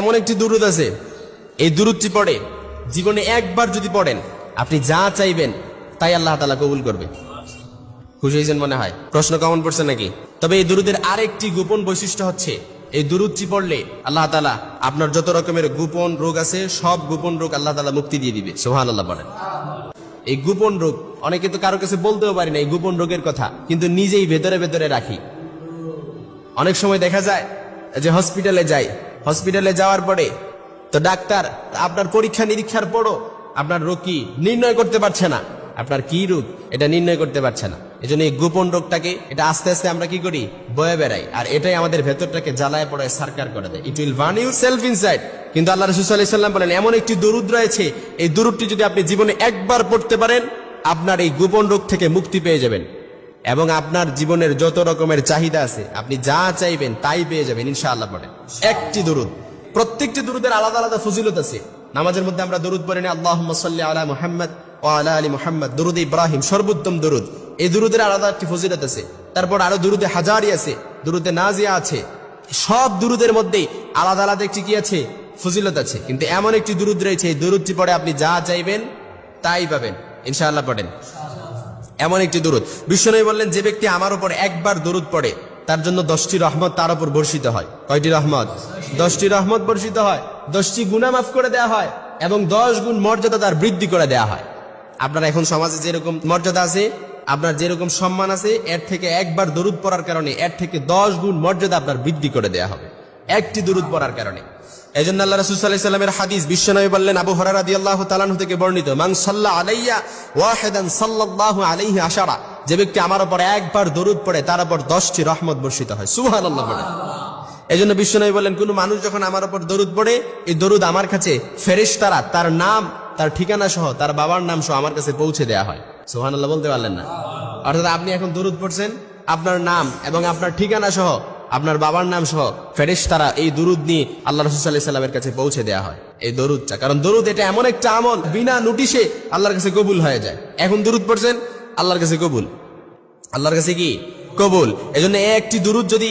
এমন একটি দুরুদ আছে। এই দুরুদটি পড়ে, জীবনে একবার যদি পড়েন, আপনি যা চাইবেন, তাই আল্লাহ তালা কবুল করবে। খুশি হয়েছেন মনে হয়? প্রশ্ন কমন পড়ছে নাকি? তবে এই দুরুদের আরেকটি গোপন বৈশিষ্ট্য হচ্ছে, এই দুরুদটি পড়লে আল্লাহ তালা আপনার যত রকমের গোপন রোগ আছে, সব গোপন রোগ আল্লাহ তালা মুক্তি দিয়ে দিবে। সোহান আল্লাহ বলেন। এই গোপন রোগ, অনেকে তো কারও কাছে বলতেও পারি না এই গোপন রোগের কথা, কিন্তু নিজেই ভেতরে ভেতরে রাখি। অনেক সময় দেখা যায় যে হসপিটালে যাই হসপিটালে যাওয়ার পরে তো ডাক্তার, আপনার পরীক্ষা নিরীক্ষার পরও আপনার রোগ কি নির্ণয় করতে পারছে না। আপনার কি রোগ? এটা নির্ণয় করতে পারছে না। এই জন্য এই গোপন রোগটাকে, এটা আস্তে আস্তে আমরা কি করি? বয়ে বেড়াই। আর এটাই আমাদের ভেতরটাকে জ্বালায় পড়ে সার্কার করে দেয়। ইট উইল ভান ইউ সেলফ ইনসাইড কিন্তু আল্লাহ সাল্লাম বলেন, এমন একটি দরুদ রয়েছে, এই দরুদটি যদি আপনি জীবনে একবার পড়তে পারেন, আপনার এই গোপন রোগ থেকে মুক্তি পেয়ে যাবেন। এবং আপনার জীবনের যত রকমের চাহিদা আছে, আপনি যা চাইবেন তাই পেয়ে যাবেন ইনশাআল্লাহ পড়েন একটি দরুদ। প্রত্যেকটি দরুদের আলাদা আলাদা ফজিলত আছে। নামাজের মধ্যে আমরা দরুদ পড়ি না আল্লাহ সাল্লি আলা মুহাম্মদ ও আলা আলী মুহাম্মদ। দরুদ ইব্রাহিম, সর্বোত্তম দরুদ। এই দরুদের আলাদা একটি ফজিলত আছে। তারপর আরও দরুদে হাজারি আছে, দরুদে নাজিয়া আছে। সব দুরুদের মধ্যেই আলাদা আলাদা একটি কি আছে? ফজিলত আছে। কিন্তু এমন একটি দুরুদ রয়েছে, এই দুরুদটি পড়ে আপনি যা চাইবেন তাই পাবেন। ইনশাআল্লাহ পড়েন। এমন একটি দরুদ। বিশ্বনবী বললেন, যে ব্যক্তি আমার উপর একবার দরুদ পড়ে, তার জন্য দশটি রহমত তার উপর বর্ষিত হয়। কয়টি রহমত? দশটি রহমত বর্ষিত হয়, দশটি গুণা মাফ করে দেওয়া হয়, এবং দশ গুণ মর্যাদা তার বৃদ্ধি করে দেওয়া হয়। আপনার এখন সমাজে যেরকম মর্যাদা আছে, আপনার যেরকম সম্মান আছে, এর থেকে একবার দরুদ পড়ার কারণে এর থেকে দশ গুণ মর্যাদা আপনার বৃদ্ধি করে দেওয়া হবে। একটি দরুদ পড়ার কারণে। এই জন্য আল্লাহ রসুল সাল্লাহ সাল্লামের হাদিস বিশ্বনবী বললেন, আবু হরারা দি আল্লাহ তালানহু থেকে বর্ণিত মাং সাল্লাহ আলাইয়া ওয়াহেদান সাল্লাল্লাহু আলাইহি আশারা যে ব্যক্তি আমার উপর একবার দরুদ পড়ে, তার উপর দশটি রহমত বর্ষিত হয়। সুহান আল্লাহ এই জন্য বিশ্বনবী বললেন, কোন মানুষ যখন আমার উপর দরুদ পড়ে, এই দরুদ আমার কাছে ফেরেশতারা, তার নাম, তার ঠিকানা সহ, তার বাবার নাম সহ আমার কাছে পৌঁছে দেয়া হয়। সুবহান আল্লাহ বলতে পারলেন না। অর্থাৎ আপনি এখন দরুদ পড়ছেন, আপনার নাম এবং আপনার ঠিকানা সহ আপনার বাবার নাম সহ ফেরেশ তারা এই দরুদ নিয়ে আল্লাহ রসুল্লাহ সাল্লামের কাছে পৌঁছে দেওয়া হয়। এই দরুদটা, কারণ দরুদ এটা এমন একটা আমল, বিনা নোটিশে আল্লাহর কাছে কবুল হয়ে যায়। এখন দরুদ পড়ছেন, আল্লাহর কাছে কবুল। আল্লাহর কাছে কি? কবুল। এজন্য একটি দুরুদ যদি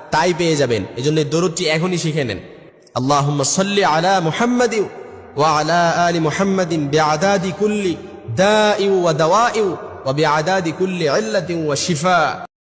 তাই পেয়ে যাবেন। এই জন্য দরুদটি এখনই শিখে নেন। আল্লাহ সাল্লি আলা মুহাম্মদ ওয়া আলা আলি মুহাম্মাদিন কুল্লি ওয়া দাওয়াই ওয়া বিআদাদি কুল্লি ইল্লাতিন ওয়া শিফা।